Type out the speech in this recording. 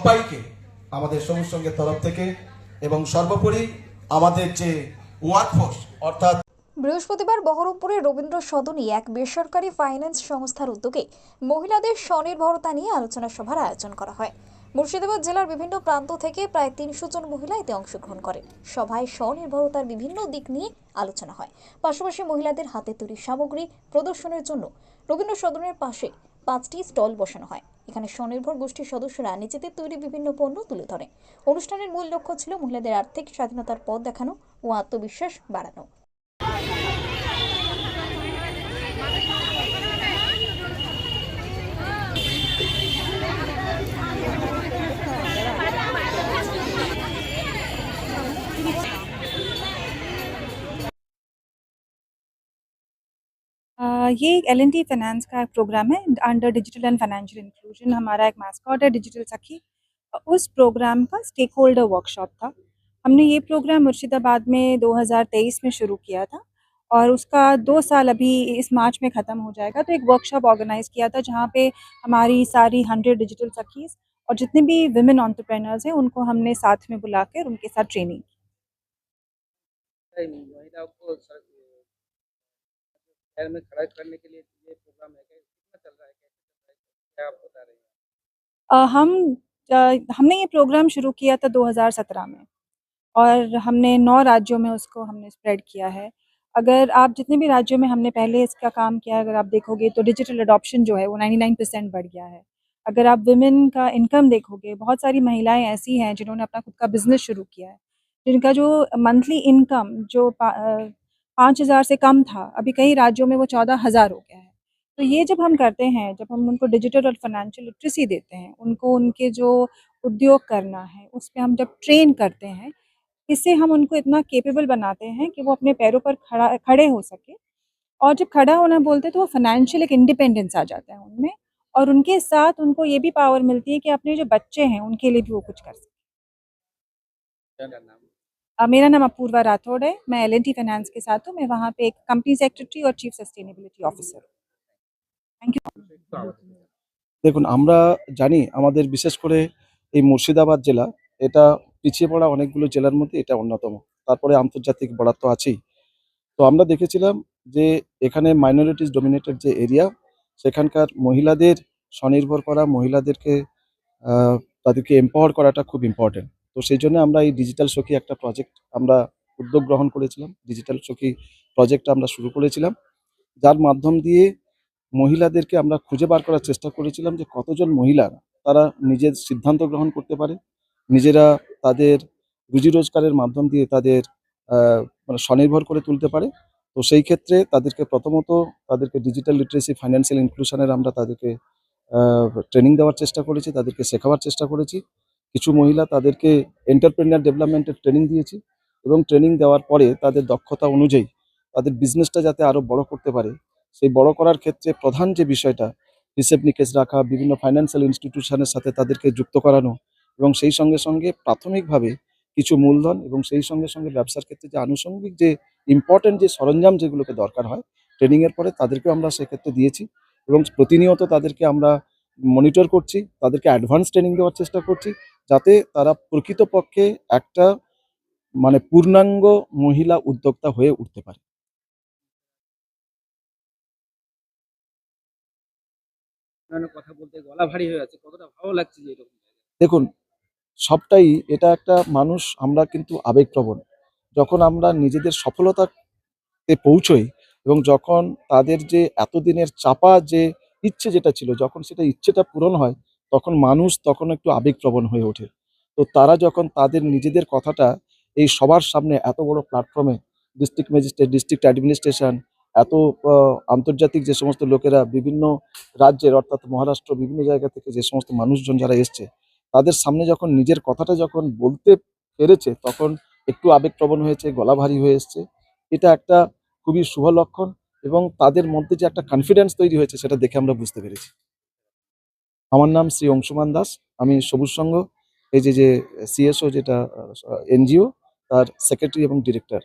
সবাইকে আমাদের সবুজ সঙ্গের তরফ থেকে এবং সর্বোপরি আমাদের যে ওয়ার্কফোর্স, অর্থাৎ বৃহস্পতিবার বহরমপুরের রবীন্দ্র সদনী এক বেসরকারি ফাইন্যান্স সংস্থার উদ্যোগে মহিলাদের স্বনির্ভরতা নিয়ে আলোচনা সভার আয়োজন করা হয়। মুর্শিদাবাদ জেলার বিভিন্ন প্রান্ত থেকে প্রায় তিনশো জন মহিলা এতে অংশগ্রহণ করেন। সভায় স্বনির্ভরতার বিভিন্ন দিক নিয়ে আলোচনা হয়। পাশাপাশি মহিলাদের হাতে তৈরি সামগ্রী প্রদর্শনের জন্য রবীন্দ্র সদনের পাশে পাঁচটি স্টল বসানো হয়। এখানে স্বনির্ভর গোষ্ঠীর সদস্যরা নিজেদের তৈরি বিভিন্ন পণ্য তুলে ধরে। অনুষ্ঠানের মূল লক্ষ্য ছিল মহিলাদের আর্থিক স্বাধীনতার পথ দেখানো ও আত্মবিশ্বাস বাড়ানো। ये एक एल फाइनेंस का एक प्रोग्राम है under digital and financial inclusion हमारा एक मास्कॉट है डिजिटल सखी उस प्रोग्राम का स्टेक होल्डर वर्कशॉप था। हमने ये प्रोग्राम मुर्शिदाबाद में 2023 में शुरू किया था और उसका दो साल अभी इस मार्च में ख़त्म हो जाएगा। तो एक वर्कशॉप ऑर्गेनाइज किया था, जहाँ पे हमारी सारी हंड्रेड डिजिटल सखीज़ और जितने भी विमेन ऑन्टरप्रेनर्स हैं, उनको हमने साथ में बुला उनके साथ ट्रेनिंग को। शहर में खड़ा करने के लिए ये प्रोग्राम है कितना चल रहा है? कैसे क्या आप बता रहे हैं? हम हमने ये प्रोग्राम शुरू किया था 2017 में और हमने नौ राज्यों में उसको हमने स्प्रेड किया है। अगर आप जितने भी राज्यों में हमने पहले इसका काम किया है अगर आप देखोगे तो डिजिटल अडॉप्शन जो है वो 99 परसेंट बढ़ गया है। अगर आप विमेन का इनकम देखोगे, बहुत सारी महिलाएँ ऐसी हैं जिन्होंने अपना खुद का बिज़नेस शुरू किया है, जिनका जो मंथली इनकम जो पाँच हज़ार से कम था, अभी कई राज्यों में वो चौदह हज़ार हो गया है। तो ये जब हम करते हैं, जब हम उनको डिजिटल और फाइनेंशियल लिटरेसी देते हैं, उनको उनके जो उद्योग करना है, उस पर हम जब ट्रेन करते हैं, इससे हम उनको इतना केपेबल बनाते हैं कि वो अपने पैरों पर खड़ा, खड़े हो सके। और जब खड़ा होना बोलते हैं तो वो फाइनेंशियल एक इंडिपेंडेंस आ जाता है उनमें, और उनके साथ उनको ये भी पावर मिलती है कि अपने जो बच्चे हैं, उनके लिए भी वो कुछ कर सकें। मेरा नाम अपूर्वा राठौड़ है मैं एल फाइनेंस के साथ हूँ मैं वहाँ पे एक कंपनी सेक्रेटरी और चीफ सस्टेनेबिलिटी ऑफिसर हूँ थैंक यू দেখুন আমরা জানি আমাদের বিশেষ করে এই মুর্শিদাবাদ জেলা এটা পিছিয়ে পড়া অনেকগুলো জেলার মধ্যে এটা অন্যতম তারপরে আন্তর্জাতিক বরাদ তো আছেই তো আমরা দেখেছিলাম যে এখানে মাইনরিটিস ডোমিনেটেড যে এরিয়া সেখানকার মহিলাদের স্বনির্ভর করা মহিলাদেরকে আহ, তাদেরকে এম্পাওয়ার করাটা খুব ইম্পর্টেন্ট তো সেই জন্য আমরা এই ডিজিটাল সখী একটা প্রজেক্ট আমরা উদ্যোগ গ্রহণ করেছিলাম। ডিজিটাল সখী প্রজেক্ট আমরা শুরু করেছিলাম। যার মাধ্যম দিয়ে মহিলাদেরকে আমরা খুঁজে বার করার চেষ্টা করেছিলাম যে কতজন মহিলা তারা নিজের সিদ্ধান্ত গ্রহণ করতে পারে। নিজেরা তাদের রুজি রোজগারের মাধ্যম দিয়ে তাদের মানে স্বনির্ভর করে তুলতে পারে। তো সেই ক্ষেত্রে তাদেরকে প্রথমত তাদেরকে ডিজিটাল লিটারেসি ফাইন্যান্সিয়াল ইনক্লুশনের আমরা তাদেরকে ট্রেনিং দেওয়ার চেষ্টা করেছি, তাদেরকে শেখাবার চেষ্টা করেছি। কিছু মহিলা তাদেরকে এন্টারপ্রেনার ডেভেলপমেন্টের ট্রেনিং দিয়েছি এবং ট্রেনিং দেওয়ার পরে তাদের দক্ষতা অনুযায়ী তাদের বিজনেসটা যাতে আরও বড় করতে পারে। সেই বড় করার ক্ষেত্রে প্রধান যে বিষয়টা, হিসেব নিকেশ রাখা, বিভিন্ন ফাইন্যান্সিয়াল ইনস্টিটিউশনের সাথে তাদেরকে যুক্ত করানো এবং সেই সঙ্গে সঙ্গে প্রাথমিকভাবে কিছু মূলধন এবং সেই সঙ্গে সঙ্গে ব্যবসার ক্ষেত্রে যে আনুষঙ্গিক যে ইম্পর্টেন্ট যে সরঞ্জাম যেগুলোকে দরকার হয় ট্রেনিংয়ের পরে তাদেরকেও আমরা সেক্ষেত্রে দিয়েছি এবং প্রতিনিয়ত তাদেরকে আমরা মনিটর করছি, তাদেরকে অ্যাডভান্স ট্রেনিং দেওয়ার চেষ্টা করছি যাতে তারা প্রকৃতপক্ষে একটা মানে পূর্ণাঙ্গ মহিলা উদ্যোক্তা হয়ে উঠতে পারে। কথা বলতে গলা ভারী হয়ে আছে কতটা ভালো লাগছে যে এরকম দেখুন সবটাই এটা একটা মানুষ আমরা কিন্তু আবেগপ্রবণ। যখন আমরা নিজেদের সফলতাতে পৌঁছই এবং যখন তাদের যে এতদিনের চাপা যে ইচ্ছে যেটা ছিল যখন সেটা ইচ্ছেটা পূরণ হয় তখন মানুষ তখন একটু আবেগপ্রবণ হয়ে ওঠে। তো তারা যখন তাদের নিজেদের কথাটা এই সবার সামনে এত বড় প্ল্যাটফর্মে ডিস্ট্রিক্ট ম্যাজিস্ট্রেট ডিস্ট্রিক্ট অ্যাডমিনিস্ট্রেশন এত আন্তর্জাতিক যে সমস্ত লোকেরা বিভিন্ন রাজ্যের অর্থাৎ মহারাষ্ট্র বিভিন্ন জায়গা থেকে যে সমস্ত মানুষজন যারা এসছে, তাদের সামনে যখন নিজের কথাটা যখন বলতে পেরেছে, তখন একটু আবেগপ্রবণ হয়েছে, গলা ভারী হয়ে এসছে। এটা একটা খুবই শুভ লক্ষণ এবং তাদের মধ্যে যে একটা কনফিডেন্স তৈরি হয়েছে, সেটা দেখে আমরা বুঝতে পেরেছি। আমার নাম শ্রী অংশুমান দাস, আমি সবুজ সংঘ, এই যে যে সিএসও যেটা এনজিও, তার সেক্রেটারি এবং ডিরেক্টর